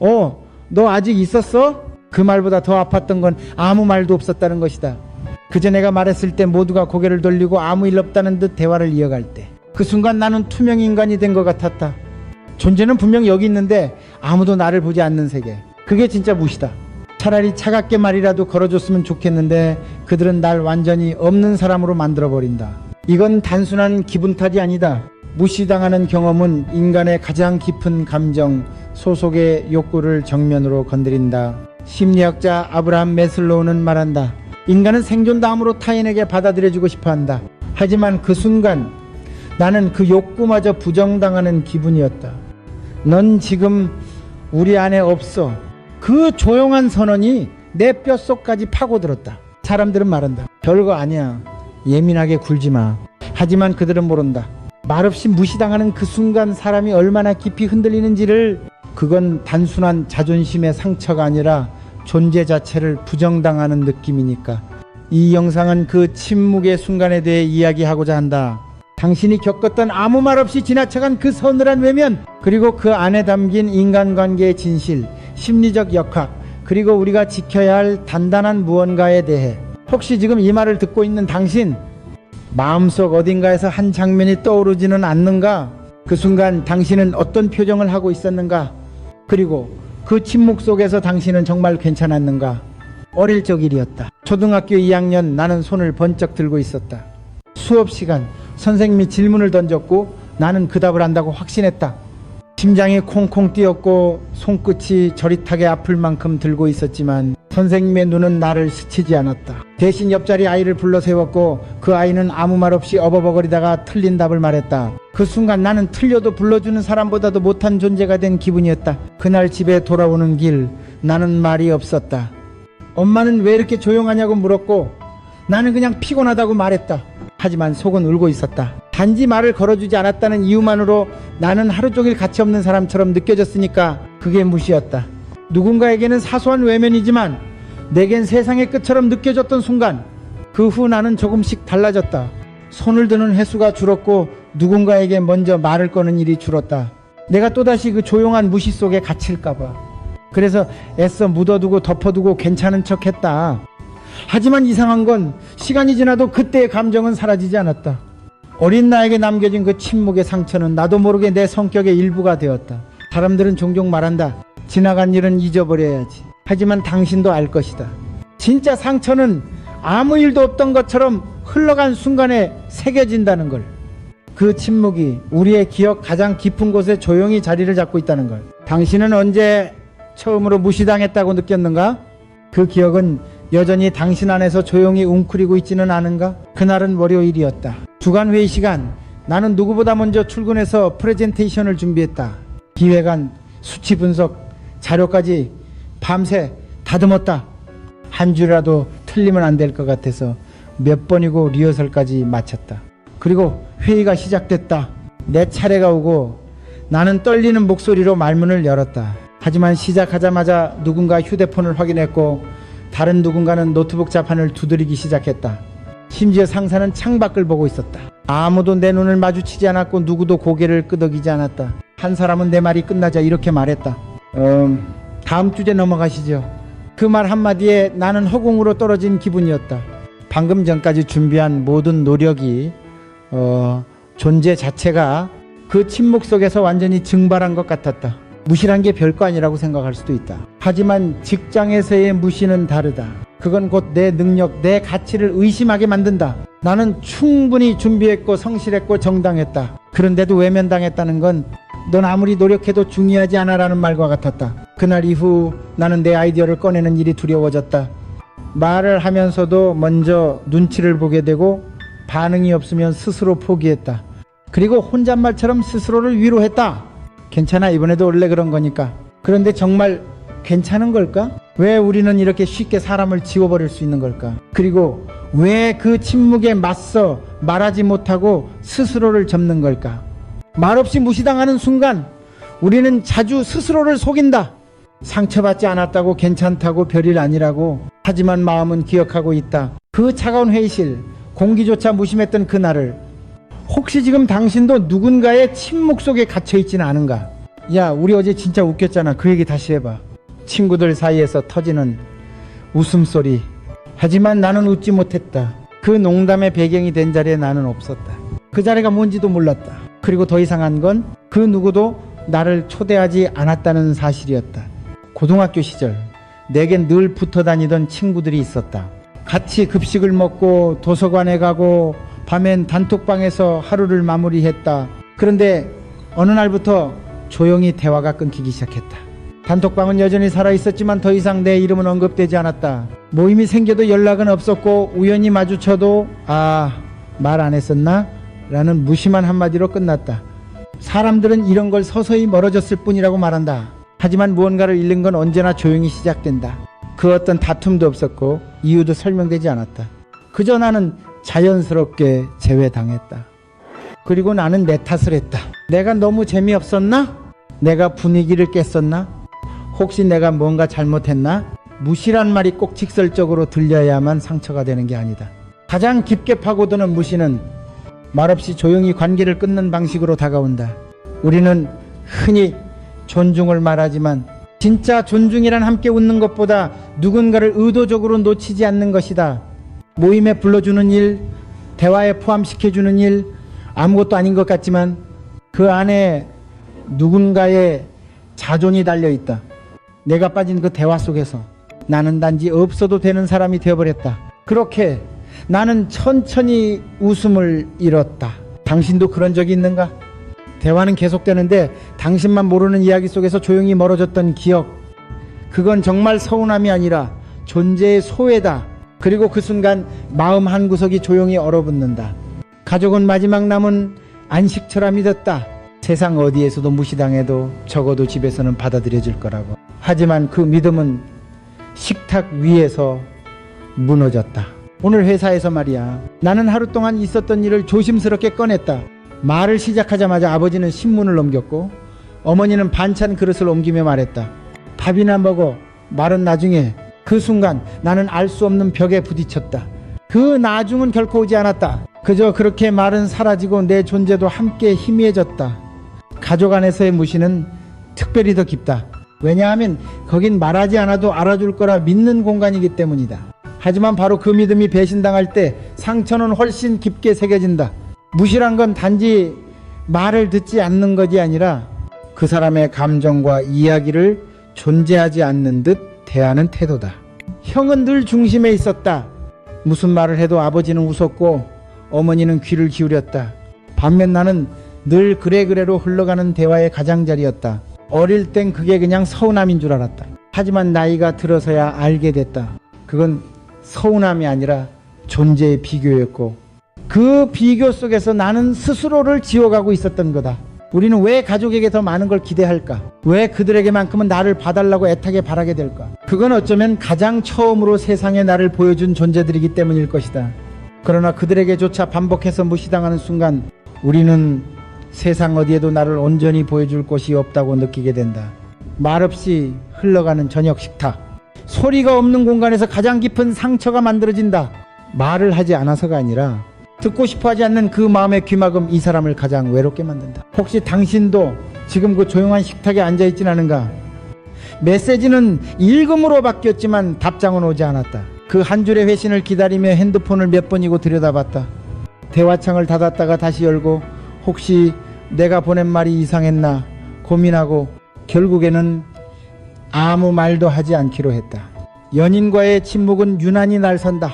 어, 너 아직 있었어? 그 말보다 더 아팠던 건 아무 말도 없었다는 것이다. 그저 내가 말했을 때 모두가 고개를 돌리고 아무 일 없다는 듯 대화를 이어갈 때. 그 순간 나는 투명 인간이 된 것 같았다. 존재는 분명 여기 있는데 아무도 나를 보지 않는 세계. 그게 진짜 무시다. 차라리 차갑게 말이라도 걸어줬으면 좋겠는데 그들은 날 완전히 없는 사람으로 만들어버린다. 이건 단순한 기분 탓이 아니다. 무시당하는 경험은 인간의 가장 깊은 감정, 소속의 욕구를 정면으로 건드린다. 심리학자 아브라함 메슬로우는 말한다. 인간은 생존 다음으로 타인에게 받아들여주고 싶어 한다. 하지만 그 순간 나는 그 욕구마저 부정당하는 기분이었다. 넌 지금 우리 안에 없어. 그 조용한 선언이 내 뼛속까지 파고들었다. 사람들은 말한다. 별거 아니야. 예민하게 굴지 마. 하지만 그들은 모른다. 말없이 무시당하는 그 순간 사람이 얼마나 깊이 흔들리는지를 그건 단순한 자존심의 상처가 아니라 존재 자체를 부정당하는 느낌이니까. 이 영상은 그 침묵의 순간에 대해 이야기하고자 한다. 당신이 겪었던 아무 말 없이 지나쳐간 그 서늘한 외면, 그리고 그 안에 담긴 인간관계의 진실, 심리적 역학, 그리고 우리가 지켜야 할 단단한 무언가에 대해 혹시 지금 이 말을 듣고 있는 당신 마음속 어딘가에서 한 장면이 떠오르지는 않는가? 그 순간 당신은 어떤 표정을 하고 있었는가? 그리고 그 침묵 속에서 당신은 정말 괜찮았는가? 어릴 적 일이었다. 초등학교 2학년 나는 손을 번쩍 들고 있었다. 수업 시간 선생님이 질문을 던졌고 나는 그 답을 안다고 확신했다. 심장이 콩콩 뛰었고 손끝이 저릿하게 아플 만큼 들고 있었지만 선생님의 눈은 나를 스치지 않았다. 대신 옆자리 아이를 불러 세웠고 그 아이는 아무 말 없이 어버버거리다가 틀린 답을 말했다. 그 순간 나는 틀려도 불러주는 사람보다도 못한 존재가 된 기분이었다. 그날 집에 돌아오는 길 나는 말이 없었다. 엄마는 왜 이렇게 조용하냐고 물었고 나는 그냥 피곤하다고 말했다. 하지만 속은 울고 있었다. 단지 말을 걸어주지 않았다는 이유만으로 나는 하루 종일 가치 없는 사람처럼 느껴졌으니까 그게 무시였다. 누군가에게는 사소한 외면이지만 내겐 세상의 끝처럼 느껴졌던 순간 그 후 나는 조금씩 달라졌다. 손을 드는 횟수가 줄었고 누군가에게 먼저 말을 거는 일이 줄었다. 내가 또다시 그 조용한 무시 속에 갇힐까봐. 그래서 애써 묻어두고 덮어두고 괜찮은 척 했다. 하지만 이상한 건 시간이 지나도 그때의 감정은 사라지지 않았다. 어린 나에게 남겨진 그 침묵의 상처는 나도 모르게 내 성격의 일부가 되었다. 사람들은 종종 말한다. 지나간 일은 잊어버려야지. 하지만 당신도 알 것이다. 진짜 상처는 아무 일도 없던 것처럼 흘러간 순간에 새겨진다는 걸. 그 침묵이 우리의 기억 가장 깊은 곳에 조용히 자리를 잡고 있다는 걸. 당신은 언제 처음으로 무시당했다고 느꼈는가? 그 기억은 여전히 당신 안에서 조용히 웅크리고 있지는 않은가? 그날은 월요일이었다. 주간 회의 시간. 나는 누구보다 먼저 출근해서 프레젠테이션을 준비했다. 기획안, 수치 분석, 자료까지 밤새 다듬었다. 한 줄이라도 틀리면 안 될 것 같아서 몇 번이고 리허설까지 마쳤다. 그리고 회의가 시작됐다. 내 차례가 오고 나는 떨리는 목소리로 말문을 열었다. 하지만 시작하자마자 누군가 휴대폰을 확인했고 다른 누군가는 노트북 자판을 두드리기 시작했다. 심지어 상사는 창밖을 보고 있었다. 아무도 내 눈을 마주치지 않았고 누구도 고개를 끄덕이지 않았다. 한 사람은 내 말이 끝나자 이렇게 말했다. 음, 다음 주제 넘어가시죠. 그 말 한마디에 나는 허공으로 떨어진 기분이었다. 방금 전까지 준비한 모든 노력이 어, 존재 자체가 그 침묵 속에서 완전히 증발한 것 같았다. 무시란 게 별거 아니라고 생각할 수도 있다. 하지만 직장에서의 무시는 다르다. 그건 곧 내 능력, 내 가치를 의심하게 만든다. 나는 충분히 준비했고 성실했고 정당했다. 그런데도 외면당했다는 건 넌 아무리 노력해도 중요하지 않아라는 말과 같았다. 그날 이후 나는 내 아이디어를 꺼내는 일이 두려워졌다. 말을 하면서도 먼저 눈치를 보게 되고 반응이 없으면 스스로 포기했다. 그리고 혼잣말처럼 스스로를 위로했다. 괜찮아 이번에도 원래 그런 거니까. 그런데 정말 괜찮은 걸까? 왜 우리는 이렇게 쉽게 사람을 지워버릴 수 있는 걸까? 그리고 왜 그 침묵에 맞서 말하지 못하고 스스로를 접는 걸까? 말없이 무시당하는 순간 우리는 자주 스스로를 속인다. 상처받지 않았다고 괜찮다고 별일 아니라고 하지만 마음은 기억하고 있다. 그 차가운 회의실 공기조차 무심했던 그날을 혹시 지금 당신도 누군가의 침묵 속에 갇혀 있지는 않은가? 야, 우리 어제 진짜 웃겼잖아. 그 얘기 다시 해봐. 친구들 사이에서 터지는 웃음소리. 하지만 나는 웃지 못했다. 그 농담의 배경이 된 자리에 나는 없었다. 그 자리가 뭔지도 몰랐다. 그리고 더 이상한 건 그 누구도 나를 초대하지 않았다는 사실이었다. 고등학교 시절 내겐 늘 붙어 다니던 친구들이 있었다. 같이 급식을 먹고 도서관에 가고 밤엔 단톡방에서 하루를 마무리했다. 그런데 어느 날부터 조용히 대화가 끊기기 시작했다. 단톡방은 여전히 살아 있었지만 더 이상 내 이름은 언급되지 않았다. 모임이 생겨도 연락은 없었고 우연히 마주쳐도 아, 말 안 했었나? 라는 무심한 한마디로 끝났다. 사람들은 이런 걸 서서히 멀어졌을 뿐이라고 말한다. 하지만 무언가를 잃는 건 언제나 조용히 시작된다. 그 어떤 다툼도 없었고 이유도 설명되지 않았다. 그저 나는 자연스럽게 제외당했다. 그리고 나는 내 탓을 했다. 내가 너무 재미없었나? 내가 분위기를 깼었나? 혹시 내가 뭔가 잘못했나? 무시란 말이 꼭 직설적으로 들려야만 상처가 되는 게 아니다. 가장 깊게 파고드는 무시는 말없이 조용히 관계를 끊는 방식으로 다가온다. 우리는 흔히 존중을 말하지만 진짜 존중이란 함께 웃는 것보다 누군가를 의도적으로 놓치지 않는 것이다. 모임에 불러주는 일, 대화에 포함시켜주는 일, 아무것도 아닌 것 같지만 그 안에 누군가의 자존이 달려 있다. 내가 빠진 그 대화 속에서 나는 단지 없어도 되는 사람이 되어버렸다. 그렇게 나는 천천히 웃음을 잃었다. 당신도 그런 적이 있는가? 대화는 계속되는데 당신만 모르는 이야기 속에서 조용히 멀어졌던 기억. 그건 정말 서운함이 아니라 존재의 소외다. 그리고 그 순간 마음 한 구석이 조용히 얼어붙는다. 가족은 마지막 남은 안식처라 믿었다. 세상 어디에서도 무시당해도 적어도 집에서는 받아들여질 거라고. 하지만 그 믿음은 식탁 위에서 무너졌다. 오늘 회사에서 말이야. 나는 하루 동안 있었던 일을 조심스럽게 꺼냈다. 말을 시작하자마자 아버지는 신문을 넘겼고 어머니는 반찬 그릇을 옮기며 말했다. 밥이나 먹어. 말은 나중에. 그 순간 나는 알 수 없는 벽에 부딪혔다. 그 나중은 결코 오지 않았다. 그저 그렇게 말은 사라지고 내 존재도 함께 희미해졌다. 가족 안에서의 무시는 특별히 더 깊다. 왜냐하면 거긴 말하지 않아도 알아줄 거라 믿는 공간이기 때문이다. 하지만 바로 그 믿음이 배신당할 때 상처는 훨씬 깊게 새겨진다. 무시란 건 단지 말을 듣지 않는 것이 아니라 그 사람의 감정과 이야기를 존재하지 않는 듯 대하는 태도다. 형은 늘 중심에 있었다. 무슨 말을 해도 아버지는 웃었고 어머니는 귀를 기울였다. 반면 나는 늘 그래 그래로 흘러가는 대화의 가장자리였다. 어릴 땐 그게 그냥 서운함인 줄 알았다. 하지만 나이가 들어서야 알게 됐다. 그건 서운함이 아니라 존재의 비교였고 그 비교 속에서 나는 스스로를 지워가고 있었던 거다. 우리는 왜 가족에게 더 많은 걸 기대할까? 왜 그들에게만큼은 나를 봐달라고 애타게 바라게 될까? 그건 어쩌면 가장 처음으로 세상에 나를 보여준 존재들이기 때문일 것이다. 그러나 그들에게조차 반복해서 무시당하는 순간 우리는 세상 어디에도 나를 온전히 보여줄 곳이 없다고 느끼게 된다. 말없이 흘러가는 저녁 식탁. 소리가 없는 공간에서 가장 깊은 상처가 만들어진다. 말을 하지 않아서가 아니라 듣고 싶어 하지 않는 그 마음의 귀막음 이 사람을 가장 외롭게 만든다. 혹시 당신도 지금 그 조용한 식탁에 앉아 있진 않은가? 메시지는 읽음으로 바뀌었지만 답장은 오지 않았다. 그 한 줄의 회신을 기다리며 핸드폰을 몇 번이고 들여다봤다. 대화창을 닫았다가 다시 열고 혹시 내가 보낸 말이 이상했나 고민하고 결국에는 아무 말도 하지 않기로 했다. 연인과의 침묵은 유난히 날 선다.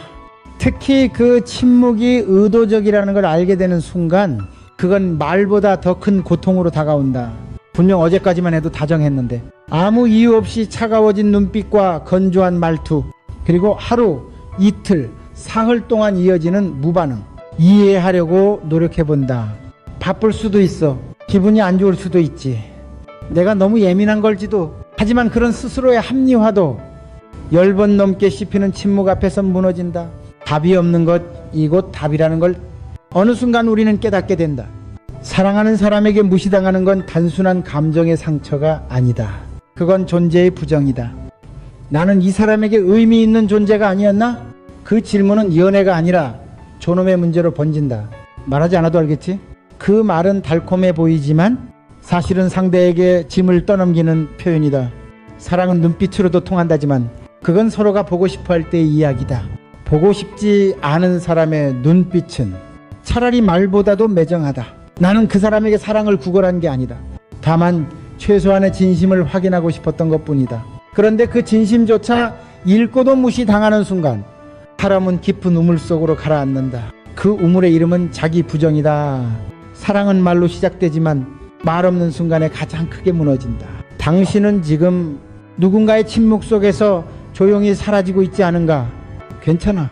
특히 그 침묵이 의도적이라는 걸 알게 되는 순간 그건 말보다 더 큰 고통으로 다가온다. 분명 어제까지만 해도 다정했는데 아무 이유 없이 차가워진 눈빛과 건조한 말투 그리고 하루 이틀 사흘 동안 이어지는 무반응 이해하려고 노력해 본다. 바쁠 수도 있어. 기분이 안 좋을 수도 있지. 내가 너무 예민한 걸지도 하지만 그런 스스로의 합리화도 열 번 넘게 씹히는 침묵 앞에서 무너진다. 답이 없는 것 이곳 답이라는 걸 어느 순간 우리는 깨닫게 된다. 사랑하는 사람에게 무시당하는 건 단순한 감정의 상처가 아니다. 그건 존재의 부정이다. 나는 이 사람에게 의미 있는 존재가 아니었나? 그 질문은 연애가 아니라 존엄의 문제로 번진다. 말하지 않아도 알겠지? 그 말은 달콤해 보이지만 사실은 상대에게 짐을 떠넘기는 표현이다. 사랑은 눈빛으로도 통한다지만 그건 서로가 보고 싶어 할 때의 이야기다. 보고 싶지 않은 사람의 눈빛은 차라리 말보다도 매정하다. 나는 그 사람에게 사랑을 구걸한 게 아니다. 다만 최소한의 진심을 확인하고 싶었던 것 뿐이다. 그런데 그 진심조차 읽고도 무시당하는 순간 사람은 깊은 우물 속으로 가라앉는다. 그 우물의 이름은 자기 부정이다. 사랑은 말로 시작되지만 말 없는 순간에 가장 크게 무너진다. 당신은 지금 누군가의 침묵 속에서 조용히 사라지고 있지 않은가? 괜찮아.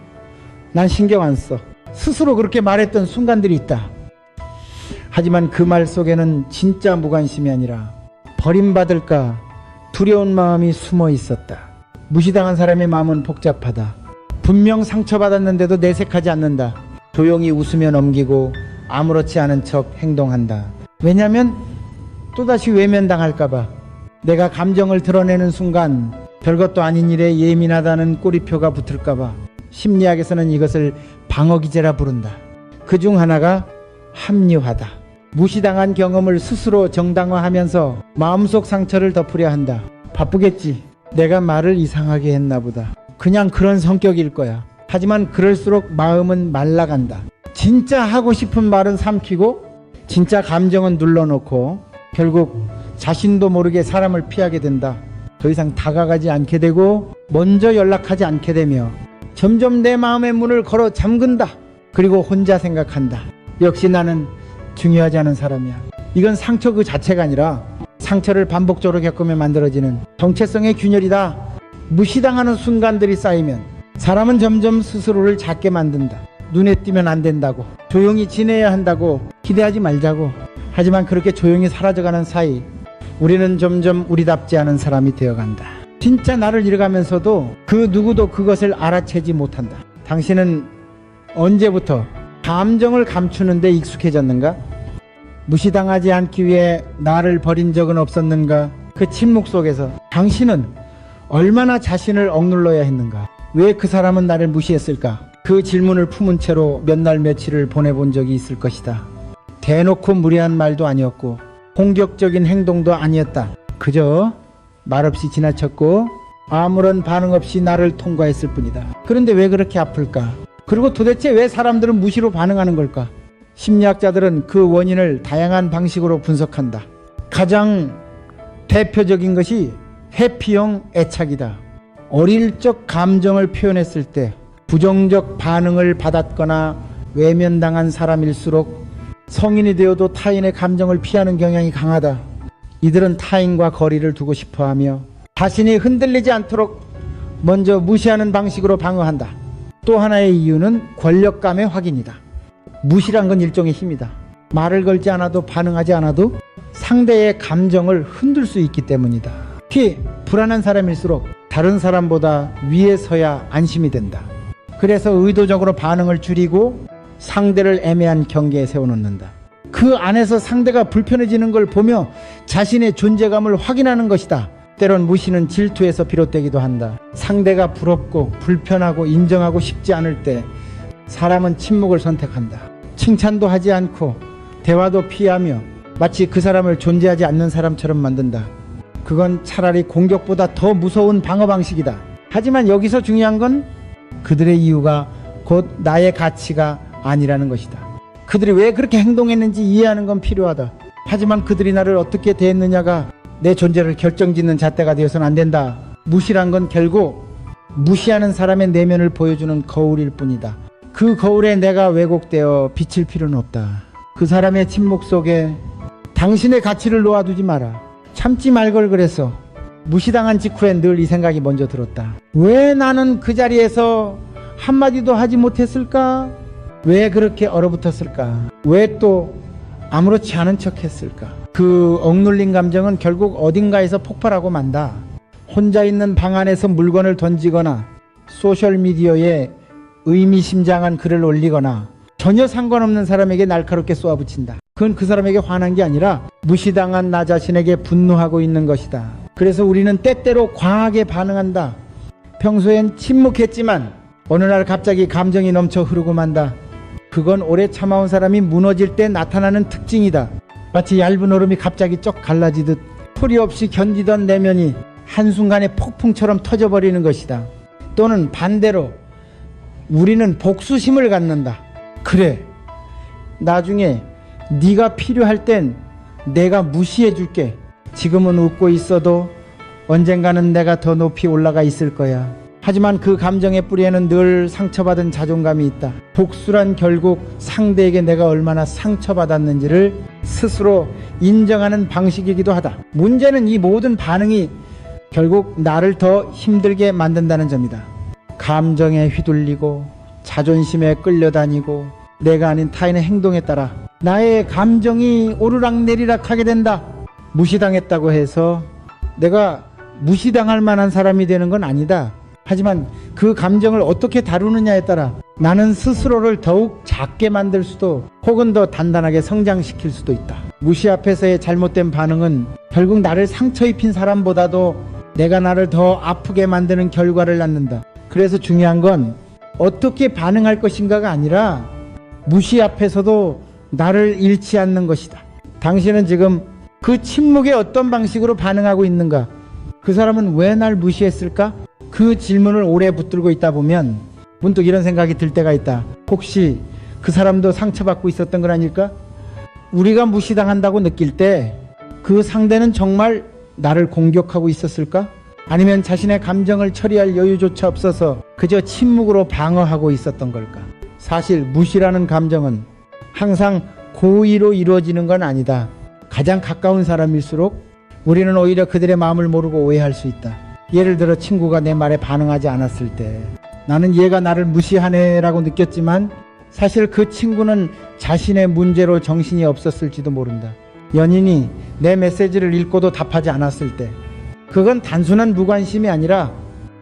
난 신경 안 써. 스스로 그렇게 말했던 순간들이 있다. 하지만 그 말 속에는 진짜 무관심이 아니라 버림받을까 두려운 마음이 숨어 있었다. 무시당한 사람의 마음은 복잡하다. 분명 상처받았는데도 내색하지 않는다. 조용히 웃으며 넘기고 아무렇지 않은 척 행동한다. 왜냐면 또다시 외면당할까봐. 내가 감정을 드러내는 순간 별것도 아닌 일에 예민하다는 꼬리표가 붙을까봐. 심리학에서는 이것을 방어기제라 부른다. 그 중 하나가 합리화다. 무시당한 경험을 스스로 정당화하면서 마음속 상처를 덮으려 한다. 바쁘겠지. 내가 말을 이상하게 했나 보다. 그냥 그런 성격일 거야. 하지만 그럴수록 마음은 말라간다. 진짜 하고 싶은 말은 삼키고 진짜 감정은 눌러놓고 결국 자신도 모르게 사람을 피하게 된다. 더 이상 다가가지 않게 되고 먼저 연락하지 않게 되며 점점 내 마음의 문을 걸어 잠근다. 그리고 혼자 생각한다. 역시 나는 중요하지 않은 사람이야. 이건 상처 그 자체가 아니라 상처를 반복적으로 겪으며 만들어지는 정체성의 균열이다. 무시당하는 순간들이 쌓이면 사람은 점점 스스로를 작게 만든다. 눈에 띄면 안 된다고 조용히 지내야 한다고 기대하지 말자고 하지만 그렇게 조용히 사라져가는 사이 우리는 점점 우리답지 않은 사람이 되어간다. 진짜 나를 잃어가면서도 그 누구도 그것을 알아채지 못한다. 당신은 언제부터 감정을 감추는데 익숙해졌는가? 무시당하지 않기 위해 나를 버린 적은 없었는가? 그 침묵 속에서 당신은 얼마나 자신을 억눌러야 했는가? 왜 그 사람은 나를 무시했을까? 그 질문을 품은 채로 몇 날 며칠을 보내본 적이 있을 것이다. 대놓고 무례한 말도 아니었고 공격적인 행동도 아니었다. 그저 말없이 지나쳤고 아무런 반응 없이 나를 통과했을 뿐이다. 그런데 왜 그렇게 아플까? 그리고 도대체 왜 사람들은 무시로 반응하는 걸까? 심리학자들은 그 원인을 다양한 방식으로 분석한다. 가장 대표적인 것이 회피형 애착이다. 어릴 적 감정을 표현했을 때 부정적 반응을 받았거나 외면당한 사람일수록 성인이 되어도 타인의 감정을 피하는 경향이 강하다. 이들은 타인과 거리를 두고 싶어 하며 자신이 흔들리지 않도록 먼저 무시하는 방식으로 방어한다. 또 하나의 이유는 권력감의 확인이다. 무시란 건 일종의 힘이다. 말을 걸지 않아도 반응하지 않아도 상대의 감정을 흔들 수 있기 때문이다. 특히 불안한 사람일수록 다른 사람보다 위에 서야 안심이 된다. 그래서 의도적으로 반응을 줄이고 상대를 애매한 경계에 세워놓는다. 그 안에서 상대가 불편해지는 걸 보며 자신의 존재감을 확인하는 것이다. 때론 무시는 질투에서 비롯되기도 한다. 상대가 부럽고 불편하고 인정하고 싶지 않을 때 사람은 침묵을 선택한다. 칭찬도 하지 않고 대화도 피하며 마치 그 사람을 존재하지 않는 사람처럼 만든다. 그건 차라리 공격보다 더 무서운 방어 방식이다. 하지만 여기서 중요한 건 그들의 이유가 곧 나의 가치가 아니라는 것이다. 그들이 왜 그렇게 행동했는지 이해하는 건 필요하다. 하지만 그들이 나를 어떻게 대했느냐가 내 존재를 결정짓는 잣대가 되어서는 안 된다. 무시란 건 결국 무시하는 사람의 내면을 보여주는 거울일 뿐이다. 그 거울에 내가 왜곡되어 비칠 필요는 없다. 그 사람의 침묵 속에 당신의 가치를 놓아두지 마라. 참지 말 걸 그랬어. 무시당한 직후엔 늘 이 생각이 먼저 들었다. 왜 나는 그 자리에서 한마디도 하지 못했을까? 왜 그렇게 얼어붙었을까? 왜 또 아무렇지 않은 척 했을까? 그 억눌린 감정은 결국 어딘가에서 폭발하고 만다. 혼자 있는 방 안에서 물건을 던지거나 소셜미디어에 의미심장한 글을 올리거나 전혀 상관없는 사람에게 날카롭게 쏘아붙인다. 그건 그 사람에게 화난 게 아니라 무시당한 나 자신에게 분노하고 있는 것이다. 그래서 우리는 때때로 과하게 반응한다. 평소엔 침묵했지만 어느 날 갑자기 감정이 넘쳐 흐르고 만다. 그건 오래 참아온 사람이 무너질 때 나타나는 특징이다. 마치 얇은 얼음이 갑자기 쩍 갈라지듯 소리 없이 견디던 내면이 한순간에 폭풍처럼 터져버리는 것이다. 또는 반대로 우리는 복수심을 갖는다. 그래. 나중에 네가 필요할 땐 내가 무시해 줄게. 지금은 웃고 있어도 언젠가는 내가 더 높이 올라가 있을 거야. 하지만 그 감정의 뿌리에는 늘 상처받은 자존감이 있다. 복수란 결국 상대에게 내가 얼마나 상처받았는지를 스스로 인정하는 방식이기도 하다. 문제는 이 모든 반응이 결국 나를 더 힘들게 만든다는 점이다. 감정에 휘둘리고 자존심에 끌려다니고 내가 아닌 타인의 행동에 따라 나의 감정이 오르락내리락 하게 된다. 무시당했다고 해서 내가 무시당할 만한 사람이 되는 건 아니다. 하지만 그 감정을 어떻게 다루느냐에 따라 나는 스스로를 더욱 작게 만들 수도 혹은 더 단단하게 성장시킬 수도 있다. 무시 앞에서의 잘못된 반응은 결국 나를 상처 입힌 사람보다도 내가 나를 더 아프게 만드는 결과를 낳는다. 그래서 중요한 건 어떻게 반응할 것인가가 아니라 무시 앞에서도 나를 잃지 않는 것이다. 당신은 지금 그 침묵에 어떤 방식으로 반응하고 있는가? 그 사람은 왜 날 무시했을까? 그 질문을 오래 붙들고 있다 보면 문득 이런 생각이 들 때가 있다. 혹시 그 사람도 상처받고 있었던 건 아닐까? 우리가 무시당한다고 느낄 때 그 상대는 정말 나를 공격하고 있었을까? 아니면 자신의 감정을 처리할 여유조차 없어서 그저 침묵으로 방어하고 있었던 걸까? 사실 무시라는 감정은 항상 고의로 이루어지는 건 아니다. 가장 가까운 사람일수록 우리는 오히려 그들의 마음을 모르고 오해할 수 있다. 예를 들어 친구가 내 말에 반응하지 않았을 때 나는 얘가 나를 무시하네라고 느꼈지만 사실 그 친구는 자신의 문제로 정신이 없었을지도 모른다. 연인이 내 메시지를 읽고도 답하지 않았을 때 그건 단순한 무관심이 아니라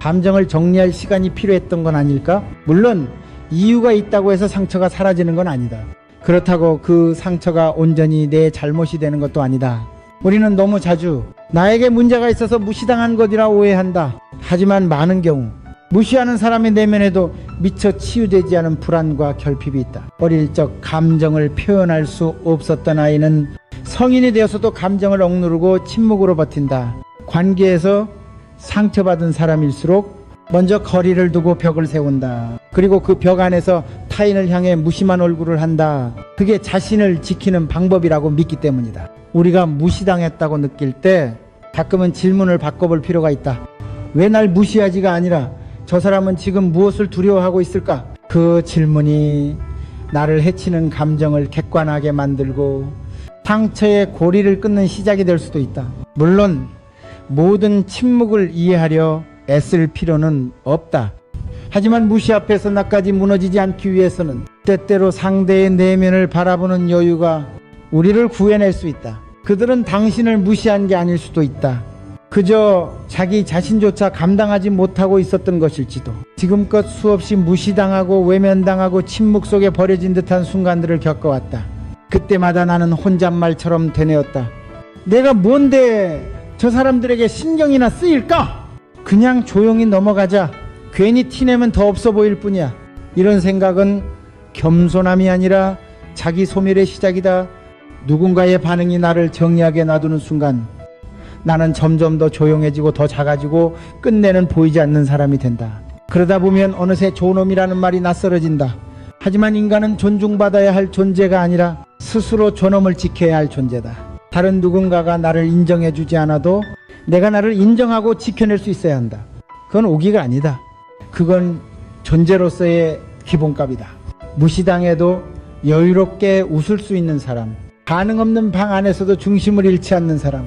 감정을 정리할 시간이 필요했던 건 아닐까? 물론 이유가 있다고 해서 상처가 사라지는 건 아니다. 그렇다고 그 상처가 온전히 내 잘못이 되는 것도 아니다. 우리는 너무 자주 나에게 문제가 있어서 무시당한 것이라 오해한다. 하지만 많은 경우 무시하는 사람의 내면에도 미처 치유되지 않은 불안과 결핍이 있다. 어릴 적 감정을 표현할 수 없었던 아이는 성인이 되어서도 감정을 억누르고 침묵으로 버틴다. 관계에서 상처받은 사람일수록 먼저 거리를 두고 벽을 세운다. 그리고 그 벽 안에서 타인을 향해 무심한 얼굴을 한다. 그게 자신을 지키는 방법이라고 믿기 때문이다. 우리가 무시당했다고 느낄 때 가끔은 질문을 바꿔볼 필요가 있다. 왜 날 무시하지가 아니라 저 사람은 지금 무엇을 두려워하고 있을까? 그 질문이 나를 해치는 감정을 객관하게 만들고 상처의 고리를 끊는 시작이 될 수도 있다. 물론 모든 침묵을 이해하려 애쓸 필요는 없다. 하지만 무시 앞에서 나까지 무너지지 않기 위해서는 때때로 상대의 내면을 바라보는 여유가 우리를 구해낼 수 있다. 그들은 당신을 무시한 게 아닐 수도 있다. 그저 자기 자신조차 감당하지 못하고 있었던 것일지도. 지금껏 수없이 무시당하고 외면당하고 침묵 속에 버려진 듯한 순간들을 겪어왔다. 그때마다 나는 혼잣말처럼 되뇌었다. 내가 뭔데 저 사람들에게 신경이나 쓰일까? 그냥 조용히 넘어가자. 괜히 티내면 더 없어 보일 뿐이야. 이런 생각은 겸손함이 아니라 자기 소멸의 시작이다. 누군가의 반응이 나를 정리하게 놔두는 순간 나는 점점 더 조용해지고 더 작아지고 끝내는 보이지 않는 사람이 된다. 그러다 보면 어느새 존엄이라는 말이 낯설어진다. 하지만 인간은 존중받아야 할 존재가 아니라 스스로 존엄을 지켜야 할 존재다. 다른 누군가가 나를 인정해주지 않아도 내가 나를 인정하고 지켜낼 수 있어야 한다. 그건 오기가 아니다. 그건 존재로서의 기본값이다. 무시당해도 여유롭게 웃을 수 있는 사람. 반응 없는 방 안에서도 중심을 잃지 않는 사람.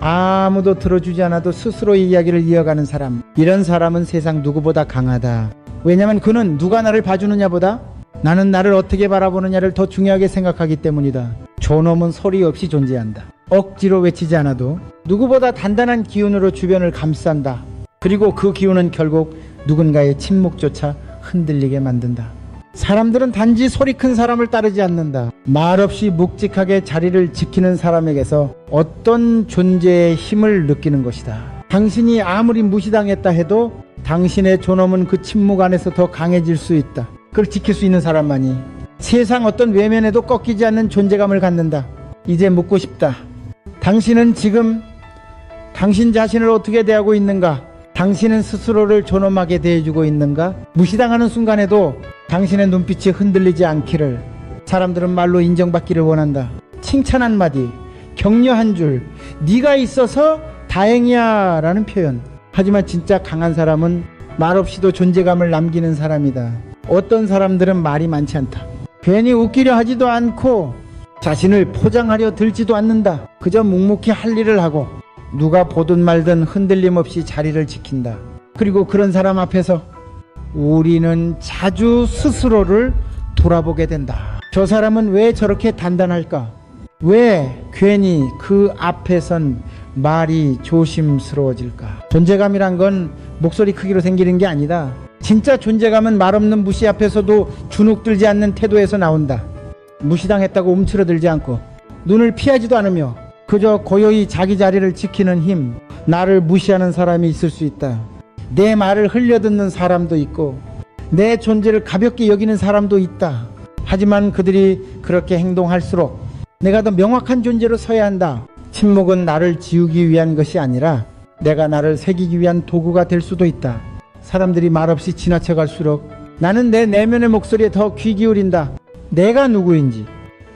아무도 들어주지 않아도 스스로 이야기를 이어가는 사람. 이런 사람은 세상 누구보다 강하다. 왜냐하면 그는 누가 나를 봐주느냐 보다 나는 나를 어떻게 바라보느냐를 더 중요하게 생각하기 때문이다. 존엄은 소리 없이 존재한다. 억지로 외치지 않아도 누구보다 단단한 기운으로 주변을 감싼다. 그리고 그 기운은 결국 누군가의 침묵조차 흔들리게 만든다. 사람들은 단지 소리 큰 사람을 따르지 않는다. 말없이 묵직하게 자리를 지키는 사람에게서 어떤 존재의 힘을 느끼는 것이다. 당신이 아무리 무시당했다 해도 당신의 존엄은 그 침묵 안에서 더 강해질 수 있다. 그걸 지킬 수 있는 사람만이 세상 어떤 외면에도 꺾이지 않는 존재감을 갖는다. 이제 묻고 싶다. 당신은 지금 당신 자신을 어떻게 대하고 있는가? 당신은 스스로를 존엄하게 대해주고 있는가? 무시당하는 순간에도 당신의 눈빛이 흔들리지 않기를 사람들은 말로 인정받기를 원한다. 칭찬 한마디, 격려 한 줄, 네가 있어서 다행이야 라는 표현. 하지만 진짜 강한 사람은 말없이도 존재감을 남기는 사람이다. 어떤 사람들은 말이 많지 않다. 괜히 웃기려 하지도 않고 자신을 포장하려 들지도 않는다. 그저 묵묵히 할 일을 하고 누가 보든 말든 흔들림 없이 자리를 지킨다. 그리고 그런 사람 앞에서 우리는 자주 스스로를 돌아보게 된다. 저 사람은 왜 저렇게 단단할까? 왜 괜히 그 앞에선 말이 조심스러워질까? 존재감이란 건 목소리 크기로 생기는 게 아니다. 진짜 존재감은 말 없는 무시 앞에서도 주눅들지 않는 태도에서 나온다. 무시당했다고 움츠러들지 않고 눈을 피하지도 않으며 그저 고요히 자기 자리를 지키는 힘. 나를 무시하는 사람이 있을 수 있다. 내 말을 흘려듣는 사람도 있고 내 존재를 가볍게 여기는 사람도 있다. 하지만 그들이 그렇게 행동할수록 내가 더 명확한 존재로 서야 한다. 침묵은 나를 지우기 위한 것이 아니라 내가 나를 새기기 위한 도구가 될 수도 있다. 사람들이 말없이 지나쳐 갈수록 나는 내 내면의 목소리에 더 귀 기울인다. 내가 누구인지,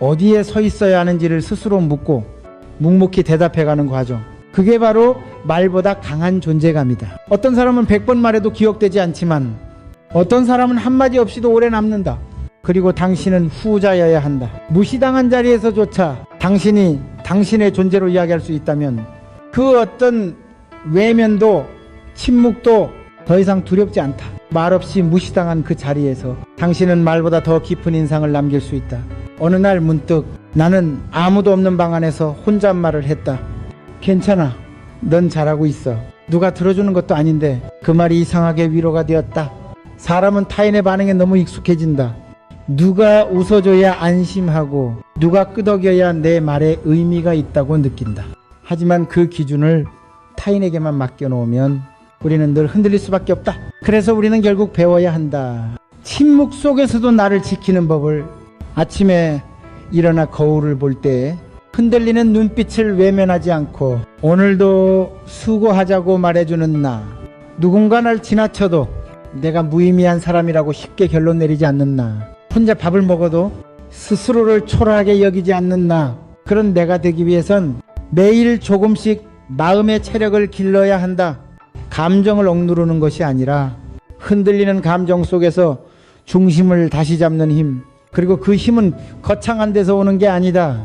어디에 서 있어야 하는지를 스스로 묻고 묵묵히 대답해가는 과정. 그게 바로 말보다 강한 존재감이다. 어떤 사람은 100번 말해도 기억되지 않지만 어떤 사람은 한마디 없이도 오래 남는다. 그리고 당신은 후자여야 한다. 무시당한 자리에서조차 당신이 당신의 존재로 이야기할 수 있다면 그 어떤 외면도 침묵도 더 이상 두렵지 않다. 말없이 무시당한 그 자리에서 당신은 말보다 더 깊은 인상을 남길 수 있다. 어느 날 문득 나는 아무도 없는 방 안에서 혼잣말을 했다. 괜찮아. 넌 잘하고 있어. 누가 들어주는 것도 아닌데 그 말이 이상하게 위로가 되었다. 사람은 타인의 반응에 너무 익숙해진다. 누가 웃어줘야 안심하고 누가 끄덕여야 내 말에 의미가 있다고 느낀다. 하지만 그 기준을 타인에게만 맡겨놓으면 우리는 늘 흔들릴 수밖에 없다. 그래서 우리는 결국 배워야 한다. 침묵 속에서도 나를 지키는 법을 아침에 일어나 거울을 볼 때 흔들리는 눈빛을 외면하지 않고 오늘도 수고하자고 말해주는 나. 누군가 날 지나쳐도 내가 무의미한 사람이라고 쉽게 결론 내리지 않는 나. 혼자 밥을 먹어도 스스로를 초라하게 여기지 않는 나. 그런 내가 되기 위해선 매일 조금씩 마음의 체력을 길러야 한다. 감정을 억누르는 것이 아니라 흔들리는 감정 속에서 중심을 다시 잡는 힘. 그리고 그 힘은 거창한 데서 오는 게 아니다.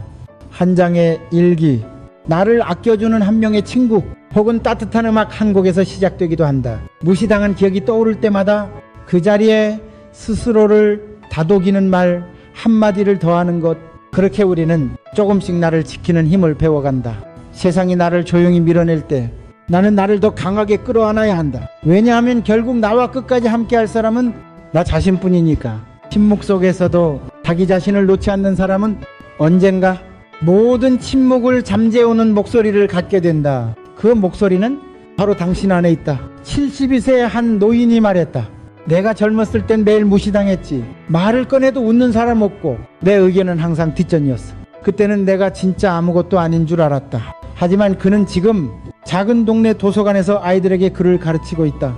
한 장의 일기, 나를 아껴주는 한 명의 친구, 혹은 따뜻한 음악 한 곡에서 시작되기도 한다. 무시당한 기억이 떠오를 때마다 그 자리에 스스로를 다독이는 말 한마디를 더하는 것, 그렇게 우리는 조금씩 나를 지키는 힘을 배워간다. 세상이 나를 조용히 밀어낼 때 나는 나를 더 강하게 끌어안아야 한다. 왜냐하면 결국 나와 끝까지 함께 할 사람은 나 자신뿐이니까. 침묵 속에서도 자기 자신을 놓지 않는 사람은 언젠가 모든 침묵을 잠재우는 목소리를 갖게 된다. 그 목소리는 바로 당신 안에 있다. 72세의 한 노인이 말했다. 내가 젊었을 땐 매일 무시당했지. 말을 꺼내도 웃는 사람 없고 내 의견은 항상 뒷전이었어. 그때는 내가 진짜 아무것도 아닌 줄 알았다. 하지만 그는 지금 작은 동네 도서관에서 아이들에게 글을 가르치고 있다.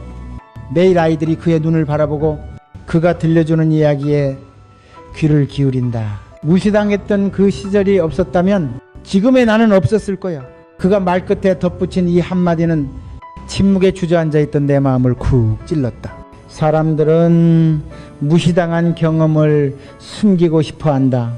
매일 아이들이 그의 눈을 바라보고 그가 들려주는 이야기에 귀를 기울인다. 무시당했던 그 시절이 없었다면 지금의 나는 없었을 거야. 그가 말끝에 덧붙인 이 한마디는 침묵에 주저앉아 있던 내 마음을 쿡 찔렀다. 사람들은 무시당한 경험을 숨기고 싶어 한다.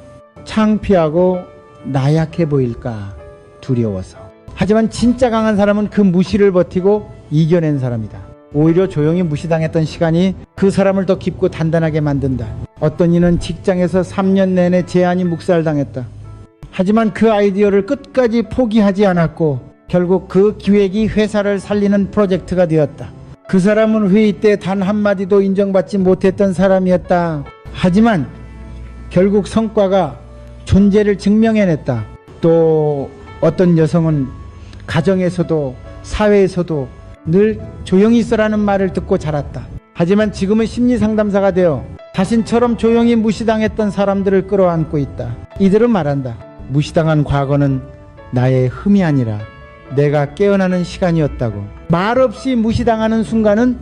창피하고 나약해 보일까 두려워서. 하지만 진짜 강한 사람은 그 무시를 버티고 이겨낸 사람이다. 오히려 조용히 무시당했던 시간이 그 사람을 더 깊고 단단하게 만든다. 어떤 이는 직장에서 3년 내내 제한이 묵살당했다. 하지만 그 아이디어를 끝까지 포기하지 않았고 결국 그 기획이 회사를 살리는 프로젝트가 되었다. 그 사람은 회의 때 단 한마디도 인정받지 못했던 사람이었다. 하지만 결국 성과가 존재를 증명해냈다. 또 어떤 여성은 가정에서도 사회에서도 늘 조용히 있어라는 말을 듣고 자랐다. 하지만 지금은 심리 상담사가 되어 자신처럼 조용히 무시당했던 사람들을 끌어안고 있다. 이들은 말한다. 무시당한 과거는 나의 흠이 아니라 내가 깨어나는 시간이었다고. 말없이 무시당하는 순간은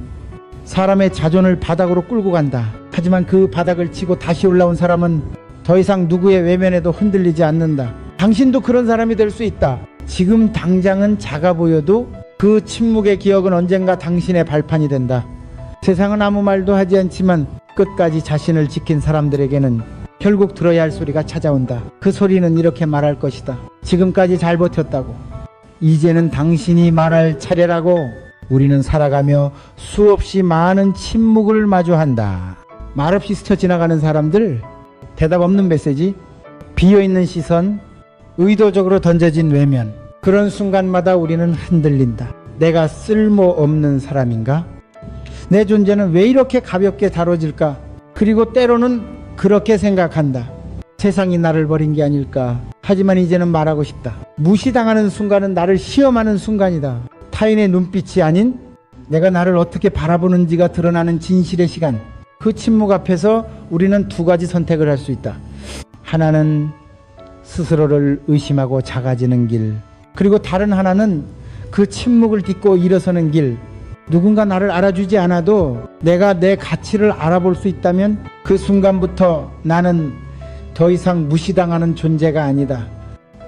사람의 자존을 바닥으로 끌고 간다. 하지만 그 바닥을 치고 다시 올라온 사람은 더 이상 누구의 외면에도 흔들리지 않는다. 당신도 그런 사람이 될 수 있다. 지금 당장은 작아 보여도 그 침묵의 기억은 언젠가 당신의 발판이 된다. 세상은 아무 말도 하지 않지만 끝까지 자신을 지킨 사람들에게는 결국 들어야 할 소리가 찾아온다. 그 소리는 이렇게 말할 것이다. 지금까지 잘 버텼다고. 이제는 당신이 말할 차례라고. 우리는 살아가며 수없이 많은 침묵을 마주한다. 말없이 스쳐 지나가는 사람들, 대답 없는 메시지, 비어있는 시선, 의도적으로 던져진 외면. 그런 순간마다 우리는 흔들린다. 내가 쓸모없는 사람인가? 내 존재는 왜 이렇게 가볍게 다뤄질까? 그리고 때로는 그렇게 생각한다. 세상이 나를 버린 게 아닐까. 하지만 이제는 말하고 싶다. 무시당하는 순간은 나를 시험하는 순간이다. 타인의 눈빛이 아닌 내가 나를 어떻게 바라보는지가 드러나는 진실의 시간. 그 침묵 앞에서 우리는 두 가지 선택을 할 수 있다. 하나는 스스로를 의심하고 작아지는 길. 그리고 다른 하나는 그 침묵을 딛고 일어서는 길. 누군가 나를 알아주지 않아도 내가 내 가치를 알아볼 수 있다면 그 순간부터 나는 더 이상 무시당하는 존재가 아니다.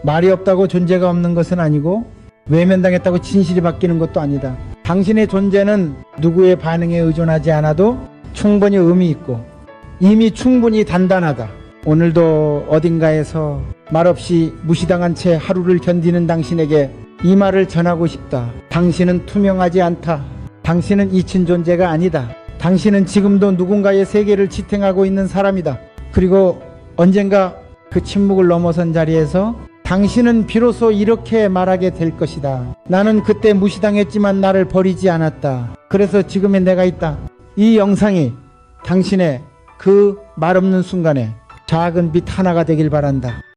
말이 없다고 존재가 없는 것은 아니고 외면당했다고 진실이 바뀌는 것도 아니다. 당신의 존재는 누구의 반응에 의존하지 않아도 충분히 의미 있고 이미 충분히 단단하다. 오늘도 어딘가에서 말없이 무시당한 채 하루를 견디는 당신에게 이 말을 전하고 싶다. 당신은 투명하지 않다. 당신은 잊힌 존재가 아니다. 당신은 지금도 누군가의 세계를 지탱하고 있는 사람이다. 그리고 언젠가 그 침묵을 넘어선 자리에서 당신은 비로소 이렇게 말하게 될 것이다. 나는 그때 무시당했지만 나를 버리지 않았다. 그래서 지금의 내가 있다. 이 영상이 당신의 그 말없는 순간에 작은 빛 하나가 되길 바란다.